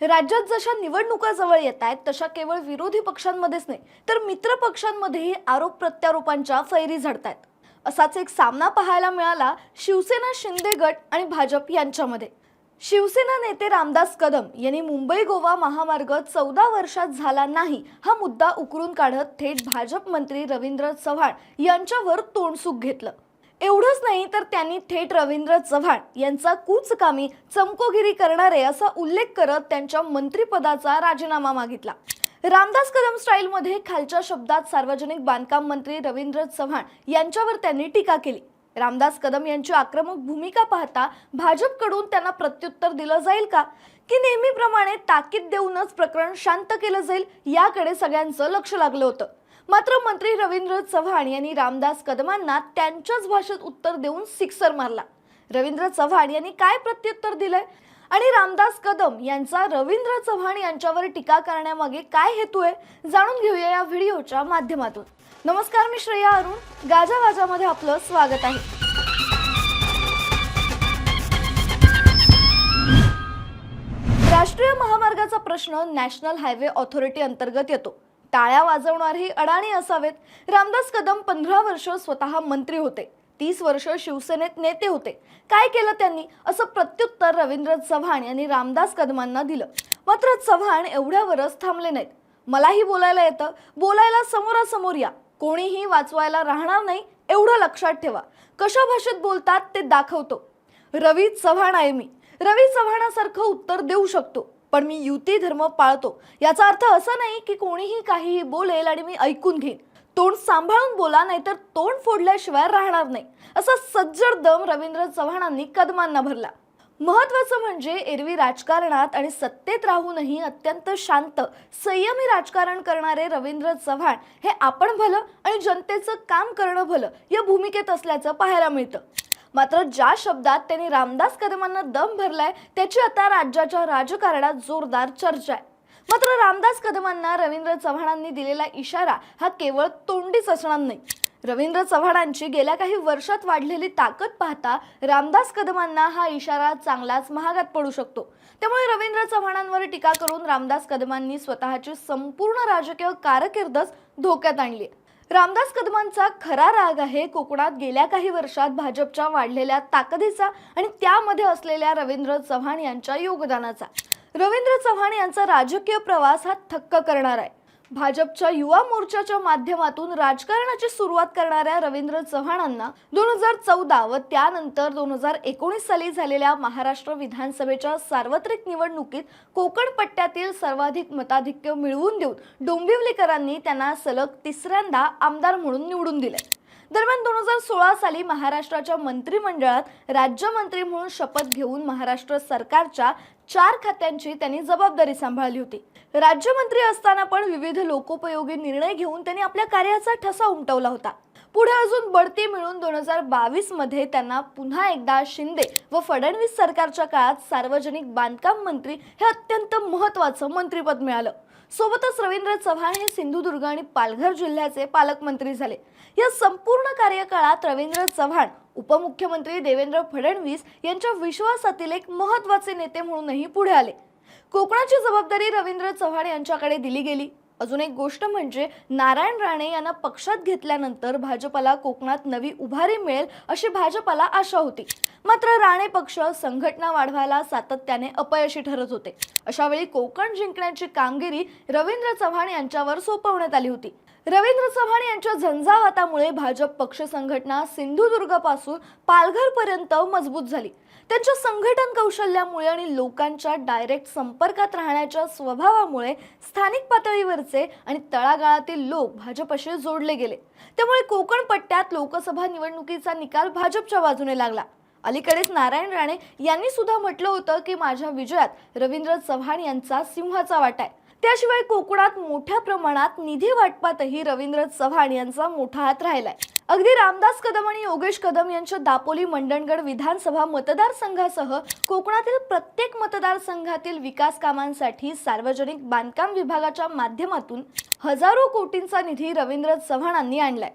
राज्यात जशा निवडणुका जवळ येत आहेत तशा केवळ विरोधी पक्षांमध्येच नाही तर मित्र पक्षांमध्येही आरोप प्रत्यारोपांच्या फैरी झडत आहेत असाच एक सामना पाहायला मिळाला शिवसेना शिंदे गट आणि भाजप यांच्यामध्ये. शिवसेना नेते रामदास कदम यांनी मुंबई गोवा महामार्ग चौदा वर्षात झाला नाही हा मुद्दा उकरून काढत थेट भाजप मंत्री रवींद्र चव्हाण यांच्यावर तोंडसुख घेतलं. एवढंच नाही तर त्यांनी थेट रवींद्र चव्हाण यांचा कूचकामी चमकोगिरी करणारे असा उल्लेख करत त्यांच्या मंत्रिपदाचा राजीनामा मागितला. रामदास कदम स्टाईलमध्ये खालच्या शब्दात सार्वजनिक बांधकाम मंत्री रवींद्र चव्हाण यांच्यावर त्यांनी टीका केली. रामदास कदम यांची आक्रमक भूमिका पाहता भाजपकडून त्यांना प्रत्युत्तर दिलं जाईल का? की नेहमीप्रमाणे ताकीद देऊनच प्रकरण शांत केलं जाईल? याकडे सगळ्यांचं लक्ष लागलं होतं. मात्र मंत्री रवींद्र चव्हाण यांनी रामदास कदमांना त्यांच्याच भाषेत उत्तर देऊन सिक्सर मारला. रवींद्र चव्हाण यांनी काय प्रत्युत्तर दिलंय? आणि रामदास कदम यांचा रवींद्र चव्हाण यांच्यावर टीका करण्यामागे काय हेतू आहे? जाणून घेऊया या व्हिडिओच्या माध्यमातून. नमस्कार मी श्रेया अरुण. गाजा वाजामध्ये आपलं स्वागत आहे. राष्ट्रीय महामार्गाचा प्रश्न नॅशनल हायवे ऑथॉरिटी अंतर्गत येतो. टाळ्या वाजवणारही अडाणी असावेत. रामदास कदम पंधरा वर्ष स्वतः मंत्री होते. तीस वर्ष शिवसेनेत नेते होते. काय केलं त्यांनी? असं प्रत्युत्तर रवींद्र चव्हाण यांनी रामदास कदमांना दिलं. मात्र चव्हाण एवढ्यावरच थांबले नाहीत. मलाही बोलायला येतं. बोलायला समोरासमोर या. कोणीही वाचवायला राहणार नाही एवढं लक्षात ठेवा. कशा भाषेत बोलतात ते दाखवतो. रवी चव्हाण आहे मी. रवी चव्हाणासारखं उत्तर देऊ शकतो. पण मी युती धर्म पाळतो. याचा अर्थ असा नाही की कोणीही काहीही बोलेल आणि मी ऐकून घेईन. तोंड सांभाळून बोला नाहीतर तोंड फोडल्याशिवाय राहणार नाही. असा सज्जड दम रवींद्र चव्हाणांनी कदमांना भरला. महत्वाचं म्हणजे एरवी राजकारणात आणि सत्तेत राहूनही अत्यंत शांत संयमी राजकारण करणारे रवींद्र चव्हाण हे आपण भलं आणि जनतेचं काम करणं भलं या भूमिकेत असल्याचं पाहायला मिळतं. मात्र ज्या शब्दात त्यांनी रामदास कदमांना दम भरलाय त्याची आता राज्याच्या राजकारणात जोरदार चर्चा आहे. मात्र रामदास कदमांना रवींद्र चव्हाणांनी दिलेला इशारा हा केवळ तोंडीच असणार नाही. रवींद्र चव्हाणांची गेल्या काही वर्षात वाढलेली ताकद पाहता रामदास कदमांना हा इशारा चांगलाच महागात पडू शकतो. त्यामुळे रवींद्र चव्हाणांवर टीका करून रामदास कदमांनी स्वतःची संपूर्ण राजकीय कारकीर्दच धोक्यात आणली रामदास कदमांचा खरा राग आहे. कोकणात गेल्या काही वर्षात भाजपच्या वाढलेल्या ताकदीचा आणि त्यामध्ये असलेल्या रवींद्र चव्हाण यांच्या योगदानाचा. रवींद्र चव्हाण यांचा राजकीय प्रवास हा थक्क करणार आहे. भाजपच्या युवा मोर्चाच्या माध्यमातून राजकारणाची सुरुवात करणाऱ्या रवींद्र चव्हाणांना दोन हजार चौदा व त्यानंतर दोन हजार एकोणीस साली झालेल्या महाराष्ट्र विधानसभेच्या सार्वत्रिक निवडणुकीत कोकण पट्ट्यातील सर्वाधिक मताधिक्य मिळवून देऊन डोंबिवलीकरांनी त्यांना सलग तिसऱ्यांदा आमदार म्हणून निवडून दिले. दरम्यान दोन हजार सोळा साली महाराष्ट्राच्या मंत्रिमंडळात राज्यमंत्री म्हणून शपथ घेऊन महाराष्ट्र सरकारच्या चार खात्यांची त्यांनी जबाबदारी सांभाळली होती. राज्यमंत्री असताना पण विविध लोकोपयोगी निर्णय घेऊन त्यांनी आपल्या कार्याचा ठसा उमटवला होता. पुढे अजून बढती मिळून दोन हजार बावीसमध्ये त्यांना पुन्हा एकदा शिंदे व फडणवीस सरकारच्या काळात सार्वजनिक बांधकाम मंत्री हे अत्यंत महत्वाचं मंत्रिपद मिळालं. सोबतच रवींद्र चव्हाण हे सिंधुदुर्ग आणि पालघर जिल्ह्याचे पालकमंत्री झाले. या संपूर्ण कार्यकाळात रवींद्र चव्हाण उपमुख्यमंत्री देवेंद्र फडणवीस यांच्या विश्वासातील एक महत्त्वाचे नेते म्हणूनही पुढे आले. कोकणाची जबाबदारी रवींद्र चव्हाण यांच्याकडे दिली गेली. अजून एक गोष्ट म्हणजे नारायण राणे यांना पक्षात घेतल्यानंतर भाजपला कोकणात नवी उभारी मिळेल अशी भाजपला आशा होती. मात्र राणे पक्ष संघटना वाढवायला सातत्याने अपयशी ठरत होते. अशावेळी कोकण जिंकण्याची कामगिरी रवींद्र चव्हाण यांच्यावर सोपवण्यात आली होती. रवींद्र चव्हाण यांच्या झंझावातामुळे भाजप पक्ष संघटना सिंधुदुर्गपासून पालघरपर्यंत मजबूत झाली. त्यांच्या संघटन कौशल्यामुळे आणि लोकांच्या डायरेक्ट संपर्कात राहण्याच्या स्वभावामुळे स्थानिक पातळीवरचे आणि तळागाळातील लोक भाजपशी जोडले गेले. त्यामुळे कोकण पट्ट्यात लोकसभा निवडणुकीचा निकाल भाजपच्या बाजूने लागला. अलीकडेच नारायण राणे यांनी सुद्धा म्हटलं होतं की माझ्या विजयात रवींद्र चव्हाण यांचा सिंहाचा वाटा आहे. त्याशिवाय कोकणात मोठ्या प्रमाणात निधी वाटपातही रवींद्र चव्हाण यांचा मोठा हात राहिलाय. अगदी रामदास कदम आणि योगेश कदम यांच्या दापोली मंडणगड विधानसभा मतदारसंघासह कोकणातील प्रत्येक मतदारसंघातील विकास कामांसाठी सार्वजनिक बांधकाम विभागाच्या माध्यमातून हजारो कोटींचा निधी रवींद्र चव्हाणांनी आणलाय.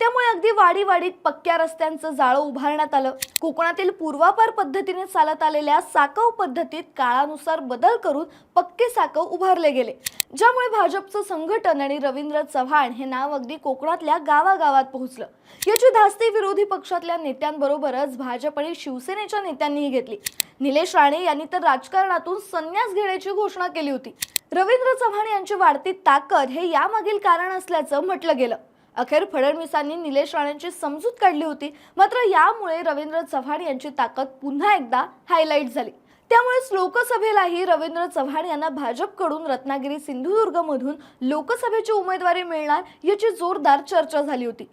त्यामुळे अगदी वाडी वाडीत पक्क्या रस्त्यांचं जाळं उभारण्यात आलं. कोकणातील पूर्वापार पद्धतीने चालत आलेल्या साकव पद्धतीत काळानुसार बदल करून पक्के साकव उभारले गेले. ज्यामुळे भाजपचं संघटन आणि रवींद्र चव्हाण हे नाव अगदी कोकणातल्या गावागावात पोहोचलं. याची धास्ती विरोधी पक्षातल्या नेत्यांबरोबरच भाजप आणि शिवसेनेच्या नेत्यांनीही घेतली. निलेश राणे यांनी तर राजकारणातून संन्यास घेण्याची घोषणा केली होती. रवींद्र चव्हाण यांची वाढती ताकद हे यामागील कारण असल्याचं म्हटलं गेलं. अखेर फडणवीसांनी निलेश राणेंची समजूत काढली होती. मात्र यामुळे रवींद्र चव्हाण यांची ताकद पुन्हा एकदा हायलाईट झाली. त्यामुळेच लोकसभेलाही रवींद्र चव्हाण यांना भाजपकडून रत्नागिरी सिंधुदुर्गमधून लोकसभेची उमेदवारी मिळणार याची जोरदार चर्चा झाली होती.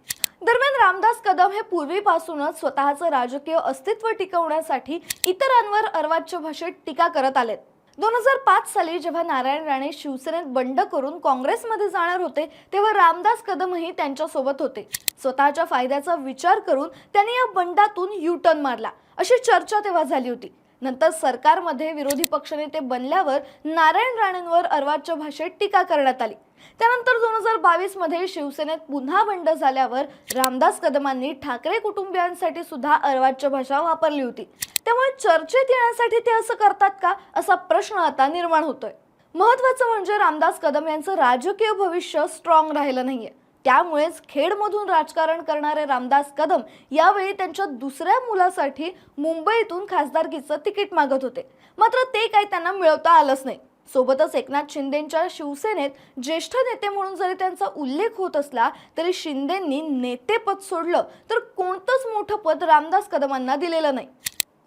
दरम्यान रामदास कदम हे पूर्वीपासूनच स्वतःचं राजकीय अस्तित्व टिकवण्यासाठी इतरांवर अर्वाच्य भाषेत टीका करत आलेत. दोन हजार पाच साली जेव्हा नारायण राणे शिवसेनेत बंड करून काँग्रेसमध्ये जाणार होते तेव्हा रामदास कदमही त्यांच्यासोबत होते. स्वतःच्या फायद्याचा विचार करून त्यांनी या बंडातून युटर्न मारला. अशी चर्चा तेव्हा झाली होती. नंतर सरकारमध्ये विरोधी पक्षनेते बनल्यावर नारायण राणेंवर अर्वाच्य भाषेत टीका करण्यात आली. त्यानंतर दोन हजार बावीसमध्ये शिवसेनेत पुन्हा बंड झाल्यावर रामदास कदमांनी ठाकरे कुटुंबियांसाठी सुद्धा अर्वाच्य भाषा वापरली होती. त्यामुळे चर्चेत येण्यासाठी ते असं करतात का? असा प्रश्न आता निर्माण होतोय. महत्वाचं म्हणजे रामदास कदम यांचं राजकीय भविष्य स्ट्रॉंग राहिलं नाहीये. त्यामुळेच खेडमधून राजकारण करणारे रामदास कदम यावेळी त्यांच्या दुसऱ्या मुलासाठी मुंबईतून खासदारकीचं तिकीट मागत होते. मात्र ते काही त्यांना मिळवता आलंच नाही. सोबतच एकनाथ शिंदेंच्या शिवसेनेत ज्येष्ठ नेते म्हणून जरी त्यांचा उल्लेख होत असला तरी शिंदेंनी नेतेपद सोडलं तर कोणतंच मोठं पद रामदास कदमांना दिलेलं नाही.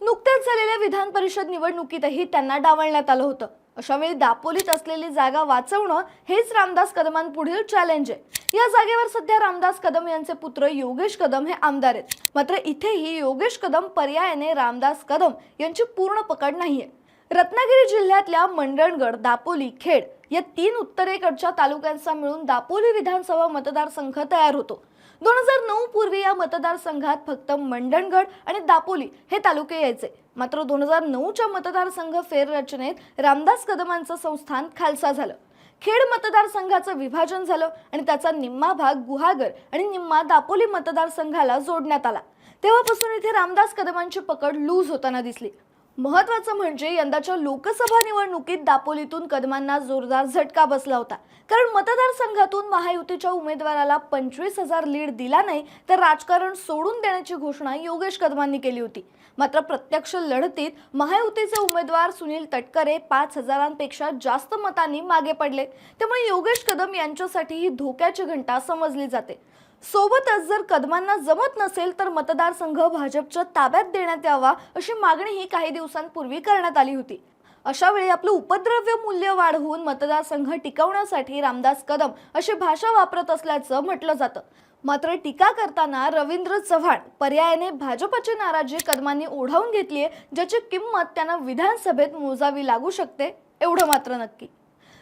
नुकत्याच झालेल्या विधान परिषद निवडणुकीतही त्यांना डावलण्यात आलं होतं. अशा वेळी दापोलीत असलेली जागा वाचवणं हेच रामदास कदमांपुढील चॅलेंज आहे. या जागेवर सध्या रामदास कदम यांचे पुत्र योगेश कदम हे आमदार आहेत. मात्र इथेही योगेश कदम पर्यायाने रामदास कदम यांची पूर्ण पकड नाहीये. रत्नागिरी जिल्ह्यातल्या मंडणगड दापोली खेड या तीन उत्तरेकडच्या तालुक्यांचा मिळून दापोली विधानसभा मतदारसंघ तयार होतो. दोन हजार नऊ पूर्वी या मतदारसंघात फक्त मंडणगड आणि दापोली हे तालुके यायचे. मात्र दोन हजार नऊच्या मतदारसंघ फेररचनेत रामदास कदमांचं संस्थान खालसा झालं. खेड मतदारसंघाचं विभाजन झालं आणि त्याचा निम्मा भाग गुहागर आणि निम्मा दापोली मतदारसंघाला जोडण्यात आला. तेव्हापासून इथे रामदास कदमांची पकड लूज होताना दिसली. महत्वाचं म्हणजे यंदाच्या लोकसभा निवडणुकीत दापोलीतून कदमांना जोरदार झटका बसला होता. कारण मतदारसंघातून महायुतीच्या उमेदवाराला पंचवीस हजार लीड दिला नाही तर राजकारण सोडून देण्याची घोषणा योगेश कदमांनी केली होती. मात्र प्रत्यक्ष लढतीत महायुतीचे उमेदवार सुनील तटकरे पाच हजारांपेक्षा जास्त मतांनी मागे पडले. त्यामुळे योगेश कदम यांच्यासाठी ही धोक्याची घंटा समजली जाते. सोबतच जर कदमांना जमत नसेल तर मतदारसंघ भाजपच्या ताब्यात देण्यात यावा अशी मागणीही काही दिवसांपूर्वी करण्यात आली होती. अशा वेळी आपलं उपद्रव्य मूल्य वाढवून मतदारसंघ टिकवण्यासाठी रामदास कदम अशी भाषा वापरत असल्याचं म्हटलं जातं. मात्र टीका करताना रवींद्र चव्हाण पर्यायाने भाजपची नाराजी कदमांनी ओढावून घेतलीय ज्याची किंमत त्यांना विधानसभेत मोजावी लागू शकते एवढं मात्र नक्की.